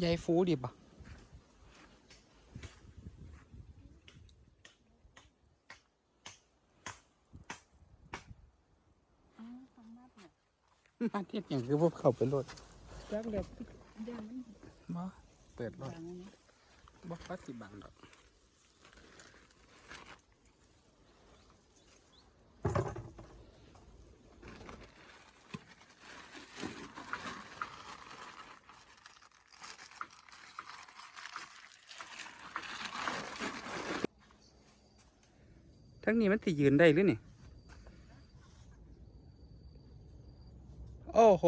ใยฟูดิบ่ะอ๋อฟังมากเลยมาเทียบอย่างคือพวกเขาไปรถจักเดี๋ยวเดี๋ยวมันบ่เปิดรถบางนะบ่ปัดสิบังดอก ทั้งนี้มันสิยืนได้หรือนี่ โอ้โห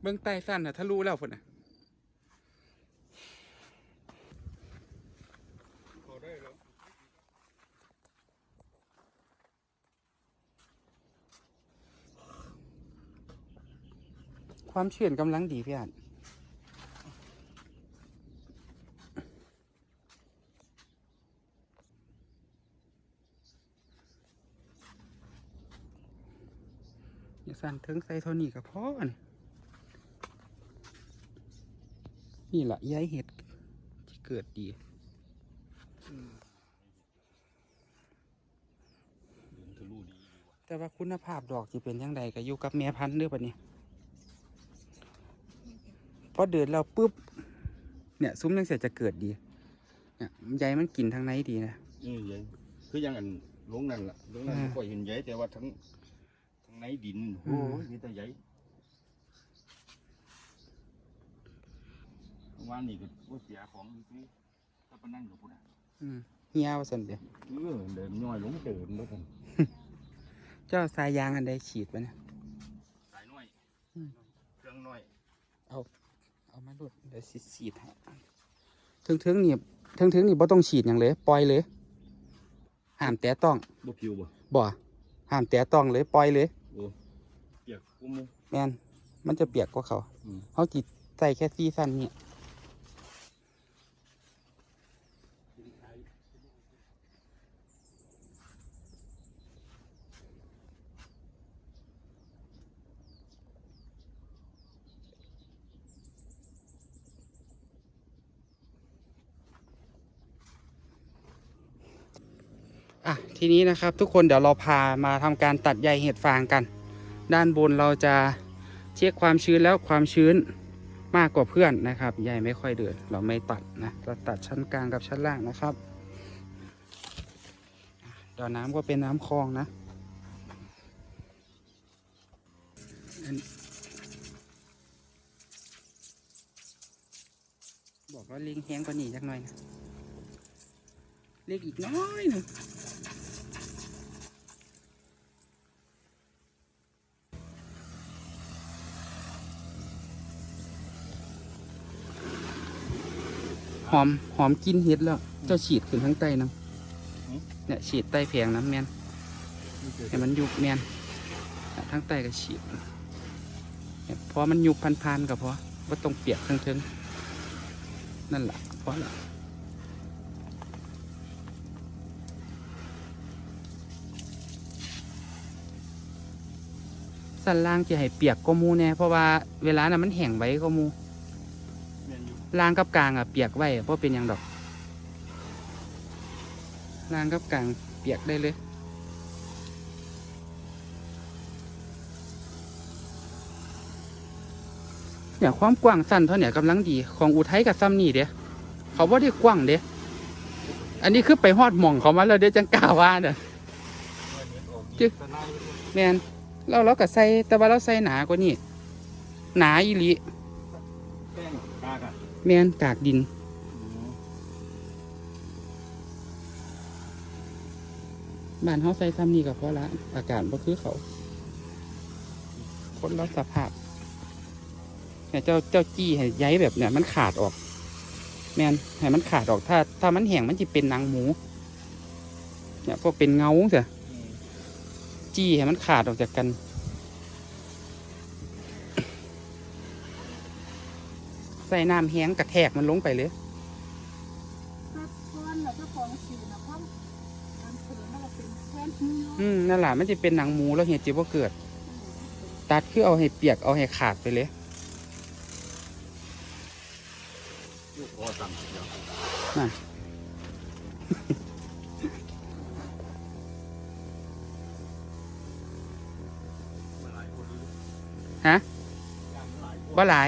เบื้องใต้สั้นนะถ้ารู้แล้วฝนนะความเชื่อนกำลังดีพี่อ่าน สั่นถึงใส่เท่านี้กับพ่อนี่นี่แหละย้ายเห็ดที่เกิดดีแต่ว่าคุณภาพดอกจะเป็นยังไงก็อยู่กับแม่พันธุ์เด้อปะเนี่ยพอเดือดเราปุ๊บ เนี่ยซุ้มยังเสร็จจะเกิดดี เนี่ยใยมันกินทางในดีนะเออใหญ่คือยังอันลงนั่นล่ะลงนั่นก็เห็นใหญ่แต่ว่าทั้ง ในดินโอ้ยมีแต่ใหญ่วานนี่ก็ว่าเสียของซื้อถ้าปานนั่นก็พูดอะอืมเหี่ยวสันเดียวเออเดินย่อยลงเดินแล้วกันเจ้าสายยางอันใดฉีดไปเนี่ยสายน้อยอืมเครื่องน้อย เอามาดูดเดี๋ยวสิฉีดให้ถึงถึงๆนี่ถึงถึงๆนี่บ่ต้องฉีดอย่างเลย ปล่อยเลยห้ามแตะต้องบ่ผิวบ่บ่ห้ามแตะต้องเลยปล่อยเลยโอ้ เปียกกุ้มแมนมันจะเปียกกว่าเขา อืม เขาจิตใส่แค่ซีซั่นนี่ อะทีนี้นะครับทุกคนเดี๋ยวเราพามาทำการตัดใยเห็ดฟางกัน ด้านบนเราจะเช็คความชื้นแล้วความชื้นมากกว่าเพื่อนนะครับใยไม่ค่อยเดือดเราไม่ตัดนะเราตัดชั้นกลางกับชั้นล่างนะครับดี๋ยวน้ำก็เป็นน้ำคลองนะบอกว่าเลี้ยงแห้งกว่านี้จักหน่อยนะเล็กอีกน้อยหนึง หอมหอมกินเห็ดแล้ว เจ้าฉีดขึ้นทั้งใต้น้ำเนี่ยฉีดใต้แผงน้ำแมนให้มันยุบแมนเนี่ยทั้งใต้ก็ฉีดเนี่ยพอมันยุบพันๆก็พอว่าต้องเปียกทั้งเทิงนั่นแหละเพราะละสันล่างจะให้เปียกก็มูแน่เพราะว่าเวลานั้นมันแห้งไว้ก็มูแม่นอยู่ ล่างกับกลางอะเปียกไว้เพราะเป็นยังดอกล่างกับกลางเปียกได้เลยเนี่ยความกว้างสั้นเท่าเนี่ยกำลังดีของอุทัยกับซ้ำนี่เด้เขาว่าได้กว้างเด้อันนี้คือไปฮอดหม่องเขามาแล้วเด้จังกล้าว่าเด้อจึ๊กแมนเราเราก็ใส่แต่ว่าเราใส่หนากว่านี่หนาอีหลี แมนกากดิน บ้านเขาใส่ซ้ำนี่ก็พอละอากาศบ่คือเขา คนเราสภาพเนี่ยเจ้าเจ้าจี้ให้ย้ายแบบเนี่ยมันขาดออก แมนให้มันขาดออกถ้า ถ้ามันแห้งมันจะเป็นหนังหมู เนี่ยพวกเป็นเงาเสียจี้ให้มันขาดออกจากกัน ส่น้ำแห้งกระแทกมันลงไปเลยถ้าก้อนแล้วเจ้าของสีนะเพราะมันเสือมันก็เป็นแค่นี้อืมนั่นแหละมันจะเป็นหนังหมูแล้วเห็ดจิบ่เกิดตตัดคือเอาให้เปียกเอาให้ขาดไปเลยลูกคอสั่งเดียวน่ะมาหลายคนดูฮะย่างหลายคนว่าหลา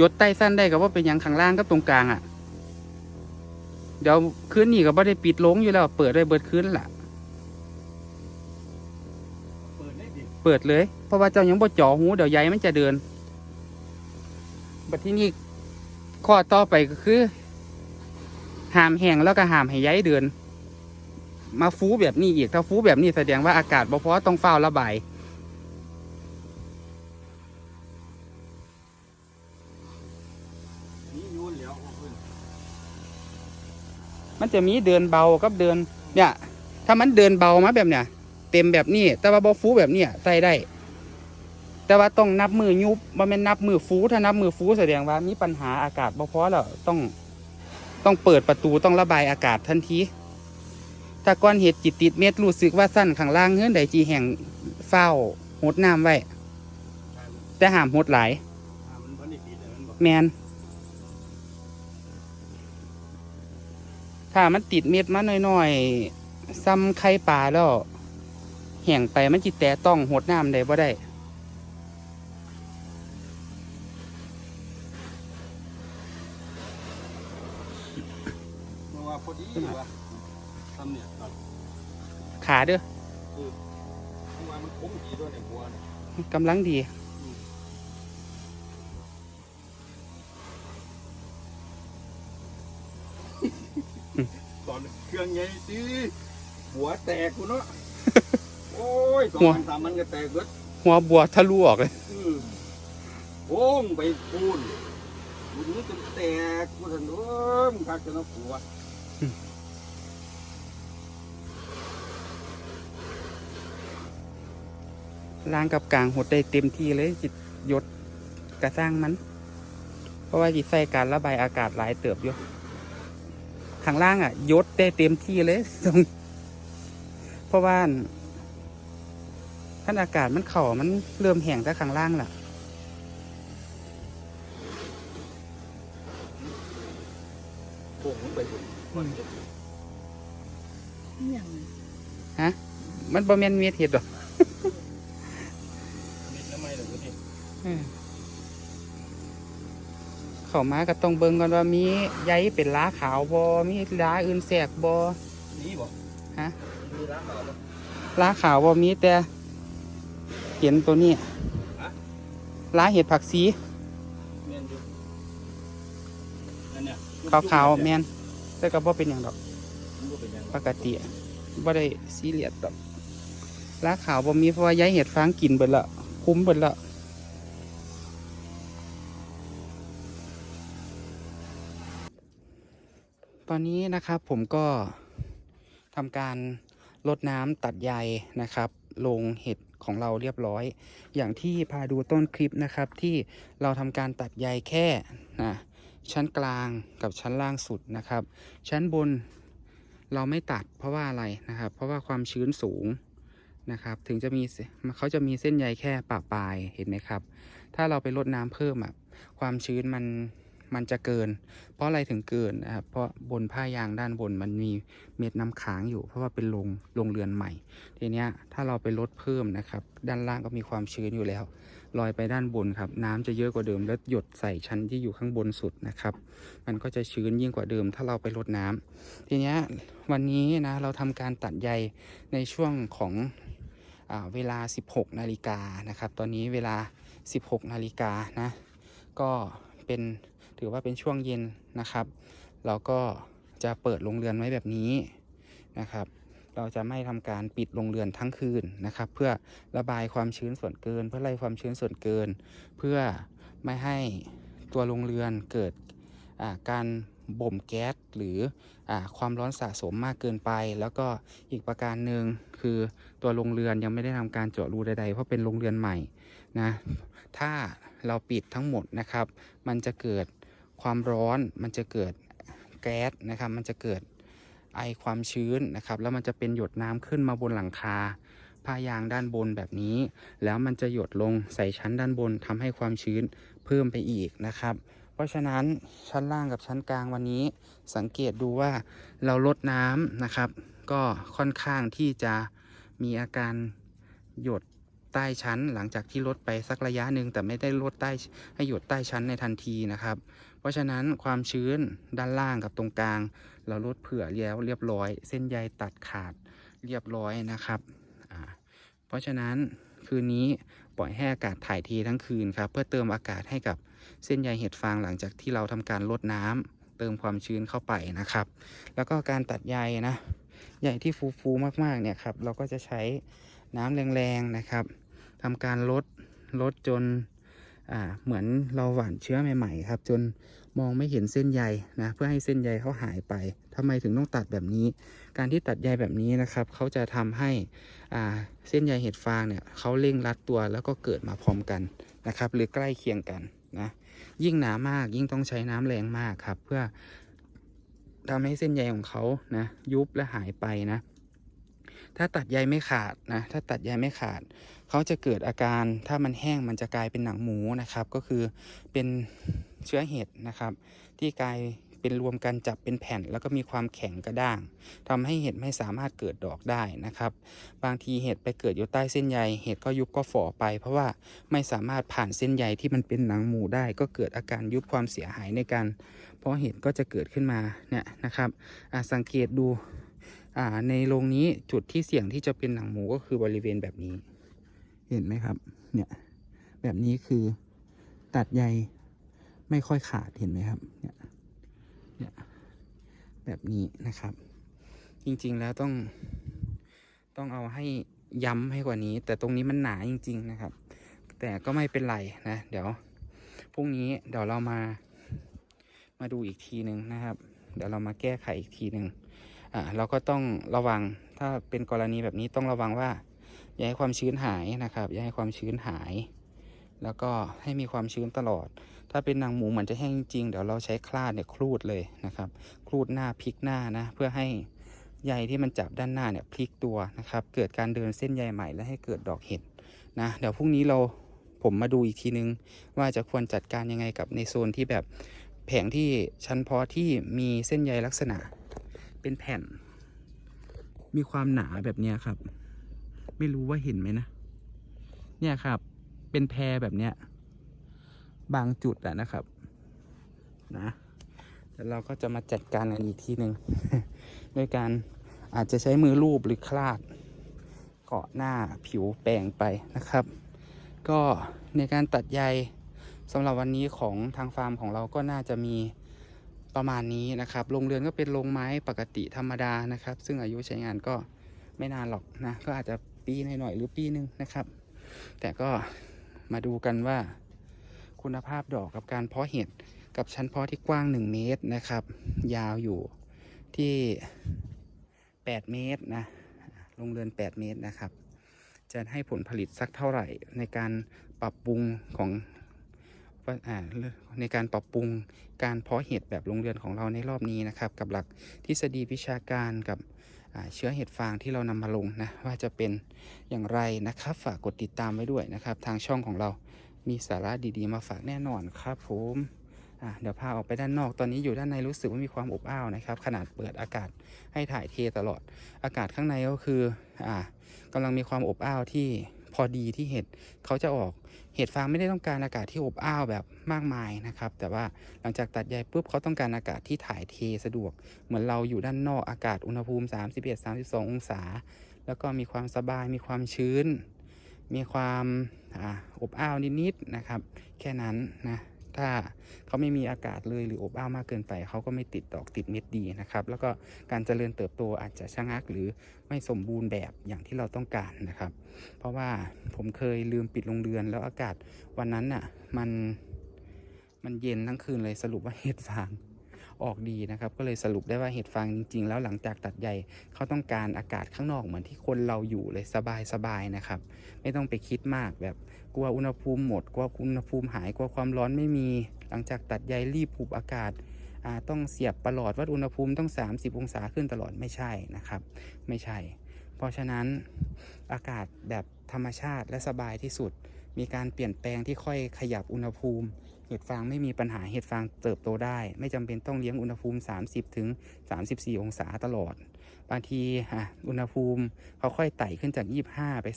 ยศไต้สั้นได้กับว่าเป็นหยังข้างล่างกับตรงกลางอะ เดี๋ยวคืนนี้ก็บ่ได้ปิดลงอยู่แล้วเปิดได้เบิดคืนล่ะเปิดได้ดิเปิดเลย เพราะว่าเจ้ายังบ่จ่อหูเดี๋ยวใยมันจะเดินบัดที่นี่ข้อต่อไปก็คือหามแห้งแล้วก็หามให้ใยเดินมาฟูแบบนี้อีกถ้าฟูแบบนี้แสดงว่าอากาศบ่พอต้องเฝ้าระบาย นี่ยูนแล้วเอาขึ้น มันจะมีเดินเบากับเดินเนี่ย ถ้ามันเดินเบามาแบบเนี้ยเต็มแบบนี้ แต่ว่าบ่ฟูแบบเนี้ยใส่ได้ แต่ว่าต้องนับมือยุบมันเป็นนับมือฟูถ้านับมือฟูแสดงว่ามีปัญหาอากาศบ่พอแล้วต้องต้องเปิดประตูต้องระบายอากาศทันทีถ้าก้อนเห็ดจิตติดเม็ดรู้สึกว่าสั้นข้างล่างเงื่อนใดจีแห่งเฝ้าหดน้ำไว้แต่ห้ามหดหลายอ่ามันพันธุ์ดีแมน ถ้ามันติดเม็ดมาหน่อยๆซ้ำไข่ปลาแล้วแห้งไปมันจิตแต่ต้องหดน้ำได้บ่ได้เพราะว่าพอดีว่าทำเนี่ยขาเด้อเพราะว่ามันคมดีด้วยในบัวเนี่ยกำลังดี ตอนเครื่องใหญ่สิหัวแตกกูเนาะ โอ้ยสองหัวพันสามมันก็แตกเบิดหัวบัวทะลุออกเลย อืมโอ้งไปพูนกูนึกจนแตกกูทันเอ้ยมึงคักจะนับหัวล้างกับกลางหดได้เต็มที่เลยจิตยศกระสร้างมัน เพราะว่าจิตใส่การระบายอากาศหลายเติบอยู่ ข้างล่างอะยศได้เต็มที่เลยตรงเพราะว่าท่านอากาศมันเข่ามันเริ่มแห้งแต่ข้างล่างล่ะโค้งมันไปบุญอหย่างมันบ่แม่นเมียเห็ดหรอกนิดน้ำไม่หรอกนี่ เออเข้ามาก็ต้องเบิ่งก่อนว่ามีใยเป็นล้าขาวบ่มีล้าอื่นแสกบ่นี่บ่ฮะมีร้านเราบ่ล้าขาวบ่มีแต่เห็นตัวนี้ล้าเห็ดผักซีแม่นอยู่นั่นเนี่ยขาวๆแม่นแต่ก็บ่เป็นหยังดอกมันบ่เป็นหยังปกติบ่ได้ซีเรียสดอกล้าขาวบ่มีเพราะว่าใยเห็ดฟางกินเบิดละคุ้มเบิดละ อนนี้นะครับผมก็ทำการลดน้ำตัดใยนะครับ ลงเห็ดของเราเรียบร้อย อย่างที่พาดูต้นคลิปนะครับ ที่เราทำการตัดใยแค่นะชั้นกลางกับชั้นล่างสุดนะครับ ชั้นบนเราไม่ตัดเพราะว่าอะไรนะครับ เพราะว่าความชื้นสูงนะครับ ถึงจะมีเขาจะมีเส้นใยแค่ปะปลายเห็นไหมครับ ถ้าเราไปลดน้ำเพิ่มอะความชื้นมัน มันจะเกิน เพราะอะไรถึงเกินนะครับ เพราะบนผ้ายางด้านบนมันมีเม็ดน้ำค้างอยู่ เพราะว่าเป็นโรงโรงเรือนใหม่ ทีเนี้ยถ้าเราไปลดเพิ่มนะครับ ด้านล่างก็มีความชื้นอยู่แล้วลอยไปด้านบนครับ น้ำจะเยอะกว่าเดิมแล้วหยดใส่ชั้นที่อยู่ข้างบนสุดนะครับ มันก็จะชื้นยิ่งกว่าเดิม ถ้าเราไปลดน้ำทีเนี้ยวันนี้นะเราทำการตัดใยในช่วงของอเวลา 16 นาฬิกานะครับ ตอนนี้เวลา 16 นาฬิกานะ ก็เป็น ถือว่าเป็นช่วงเย็นนะครับ เราก็จะเปิดโรงเรือนไว้แบบนี้นะครับ เราจะไม่ทำการปิดโรงเรือนทั้งคืนนะครับ เพื่อระบายความชื้นส่วนเกิน เพื่อไล่ความชื้นส่วนเกิน เพื่อไม่ให้ตัวโรงเรือนเกิดการบ่มแก๊สหรืออความร้อนสะสมมากเกินไป แล้วก็อีกประการหนึ่งคือตัวโรงเรือนยังไม่ได้ทำการเจาะรูใดๆ เพราะเป็นโรงเรือนใหม่นะถ้าเราปิดทั้งหมดนะครับ มันจะเกิด ความร้อนมันจะเกิดแก๊สนะครับ มันจะเกิดไอความชื้นนะครับ แล้วมันจะเป็นหยดน้ำขึ้นมาบนหลังคาผ้ายางด้านบนแบบนี้ แล้วมันจะหยดลงใส่ชั้นด้านบนทำให้ความชื้นเพิ่มไปอีกนะครับ เพราะฉะนั้นชั้นล่างกับชั้นกลางวันนี้สังเกตดูว่าเราลดน้ำนะครับ ก็ค่อนข้างที่จะมีอาการหยด ใต้ชั้น หลังจากที่ลดไปสักระยะหนึ่งแต่ไม่ได้ลดใต้ให้หยดใต้ชั้นในทันทีนะครับ เพราะฉะนั้นความชื้นด้านล่างกับตรงกลาง เราลดเผื่อแล้วเรียบร้อย เส้นใยตัดขาดเรียบร้อยนะครับ เพราะฉะนั้นคืนนี้ปล่อยให้อากาศถ่ายเททั้งคืนครับ เพื่อเติมอากาศให้กับเส้นใยเห็ดฟางหลังจากที่เราทำการลดน้ำเติมความชื้นเข้าไปนะครับ แล้วก็การตัดใยนะใยที่ฟูๆมากๆเนี่ยครับ เราก็จะใช้น้ำแรงๆนะครับ ทำการลดลดจนเหมือนเราหว่านเชื้อใหม่ๆครับ จนมองไม่เห็นเส้นใยนะเพื่อให้เส้นใยเขาหายไปทำไมถึงต้องตัดแบบนี้ การที่ตัดใยแบบนี้นะครับเขาจะทำให้เส้นใยเห็ดฟางเนี่ยเขาเร่งรัดตัวแล้วก็เกิดมาพร้อมกันนะครับ หรือใกล้เคียงกันนะยิ่งหนามากยิ่งต้องใช้น้ำแรงมากครับ เพื่อทำให้เส้นใยของเขานะยุบและหายไปนะถ้าตัดใยไม่ขาดนะถ้าตัดใยไม่ขาด เขาจะเกิดอาการถ้ามันแห้งมันจะกลายเป็นหนังหมูนะครับ ก็คือเป็นเชื้อเห็ดนะครับ ที่กลายเป็นรวมกันจับเป็นแผ่น แล้วก็มีความแข็งกระด้างทำให้เห็ดไม่สามารถเกิดดอกได้นะครับ บางทีเห็ดไปเกิดอยู่ใต้เส้นใยเห็ดก็ยุบก็ฝ่อไป เพราะว่าไม่สามารถผ่านเส้นใยที่มันเป็นหนังหมูได้ ก็เกิดอาการยุบความเสียหายในการเพราะเห็ดก็จะเกิดขึ้นมาเนี่ยนะครับอะสังเกตดูอ่าในโรงนี้จุดที่เสี่ยงที่จะเป็นหนังหมูก็คือบริเวณแบบนี้ เห็นไหมครับ เนี่ย แบบนี้คือตัดใยไม่ค่อยขาดเห็นไหมครับ เนี่ยเนี่ยแบบนี้นะครับ จริงๆแล้วต้องต้องเอาให้ย้ำให้กว่านี้ แต่ตรงนี้มันหนาจริง ๆ นะครับ แต่ก็ไม่เป็นไรนะ เดี๋ยวพรุ่งนี้เดี๋ยวเรามามาดูอีกทีหนึ่งนะครับ เดี๋ยวเรามาแก้ไขอีกทีหนึ่งอ่าเราก็ต้องระวังถ้าเป็นกรณีแบบนี้ต้องระวังว่า อย่าให้ความชื้นหายนะครับ อย่าให้ความชื้นหาย แล้วก็ให้มีความชื้นตลอด ถ้าเป็นนังหมูเหมือนจะแห้งจริงเดี๋ยวเราใช้คลาดเนี่ยครูดเลยนะครับครูดหน้าพลิกหน้านะ เพื่อให้ใยที่มันจับด้านหน้าเนี่ยพลิกตัวนะครับ เกิดการเดินเส้นใยใหม่และให้เกิดดอกเห็ดนะ เดี๋ยวพรุ่งนี้เราผมมาดูอีกทีนึง ว่าจะควรจัดการยังไงกับในโซนที่แบบแผงที่ชั้นเพาะที่มีเส้นใยลักษณะเป็นแผ่น มีความหนาแบบนี้ครับ ไม่รู้ว่าเห็นไหมนะ เนี่ยครับ เป็นแพรแบบเนี้ย บางจุดอะนะครับ นะแล้วเราก็จะมาจัดการกันอีกทีหนึ่งด้วยการอาจจะใช้มือลูบหรือคลาด เกาะหน้าผิวแปรงไปนะครับ ก็ในการตัดใยสำหรับวันนี้ของทางฟาร์มของเราก็น่าจะมีประมาณนี้นะครับโรงเรือนก็เป็นโรงไม้ปกติธรรมดานะครับ ซึ่งอายุใช้งานก็ไม่นานหรอกนะ ก็อาจจะ ปีหน่อยๆหรือปีหนึ่งนะครับ แต่ก็มาดูกันว่าคุณภาพดอกกับการเพาะเห็ดกับชั้นเพาะที่กว้าง 1 เมตรนะครับ ยาวอยู่ที่ 8 เมตรนะโรงเรือน 8 เมตรนะครับ จะให้ผลผลิตสักเท่าไหร่ในการปรับปรุงของในการปรับปรุงการเพาะเห็ดแบบโรงเรือนของเราในรอบนี้นะครับ กับหลักทฤษฎีวิชาการกับ เชื้อเห็ดฟางที่เรานำมาลงนะว่าจะเป็นอย่างไรนะครับ ฝากกดติดตามไว้ด้วยนะครับ ทางช่องของเรามีสาระดีๆ มาฝากแน่นอนครับผมเดี๋ยวพาออกไปด้านนอกตอนนี้อยู่ด้านในรู้สึกว่ามีความอบอ้าวนะครับ ขนาดเปิดอากาศให้ถ่ายเทตลอด อากาศข้างในก็คืออ่ากำลังมีความอบอ้าวที่ พอดีที่เห็ดเขาจะออก เห็ดฟางไม่ได้ต้องการอากาศที่อบอ้าวแบบมากมายนะครับ แต่ว่าหลังจากตัดใยปุ๊บเขาต้องการอากาศที่ถ่ายเทสะดวก เหมือนเราอยู่ด้านนอกอากาศอุณหภูมิ 31 32 องศา แล้วก็มีความสบายมีความชื้น มีความออบอ้าวนิดๆนะครับ แค่นั้นนะ ถ้าเขาไม่มีอากาศเลยหรืออบอ้าวมากเกินไปเขาก็ไม่ติดดอกติดเม็ดดีนะครับ แล้วก็การเจริญเติบโตอาจจะชะงักหรือไม่สมบูรณ์แบบอย่างที่เราต้องการนะครับ เพราะว่าผมเคยลืมปิดโรงเรือน แล้วอากาศวันนั้นน่ะมันมันเย็นทั้งคืนเลยสรุปว่าเห็ดฟาง ออกดีนะครับ ก็เลยสรุปได้ว่าเห็ดฟางจริง ๆ แล้วหลังจากตัดใยเขาต้องการอากาศข้างนอกเหมือนที่คนเราอยู่เลยสบายๆนะครับ ไม่ต้องไปคิดมากแบบกลัวอุณหภูมิหมดกลัวอุณหภูมิหายกลัวความร้อนไม่มี หลังจากตัดใยรีบผูบอากาศาต้องเสียบประหลอดวัดอุณหภูมิต้อง 30 องศาขึ้นตลอดไม่ใช่นะครับ ไม่ใช่ เพราะฉะนั้นอากาศแบบธรรมชาติและสบายที่สุด มีการเปลี่ยนแปลงที่ค่อยขยับอุณหภูมิ ห็ดฟางไม่มีปัญหาเห็ดฟางเติบโตได้ ไม่จำเป็นต้องเลี้ยงอุณหภูมิ 30ถึง34 องศาตลอด บางทีอุณหภูมิเขาค่อยไต่ขึ้นจาก 25 ไป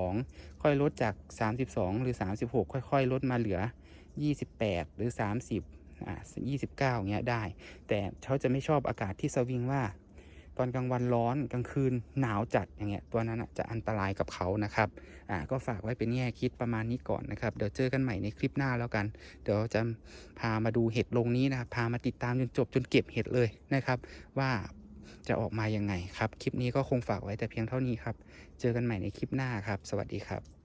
32 ค่อยลดจาก 32 หรือ 36 ค่อยๆ ลดมาเหลือ 28 หรือ 30อะ29เงี้ยได้ แต่เขาจะไม่ชอบอากาศที่สวิงว่า ตอนกลางวันร้อนกลางคืนหนาวจัดอย่างเงี้ยตัวนั้นจะอันตรายกับเขานะครับอ่าก็ฝากไว้เป็นแง่คิดประมาณนี้ก่อนนะครับ เดี๋ยวเจอกันใหม่ในคลิปหน้าแล้วกัน เดี๋ยวจะพามาดูเห็ดลงนี้นะครับ พามาติดตามจนจบจนเก็บเห็ดเลยนะครับ ว่าจะออกมายังไงครับ คลิปนี้ก็คงฝากไว้แต่เพียงเท่านี้ครับ เจอกันใหม่ในคลิปหน้าครับ สวัสดีครับ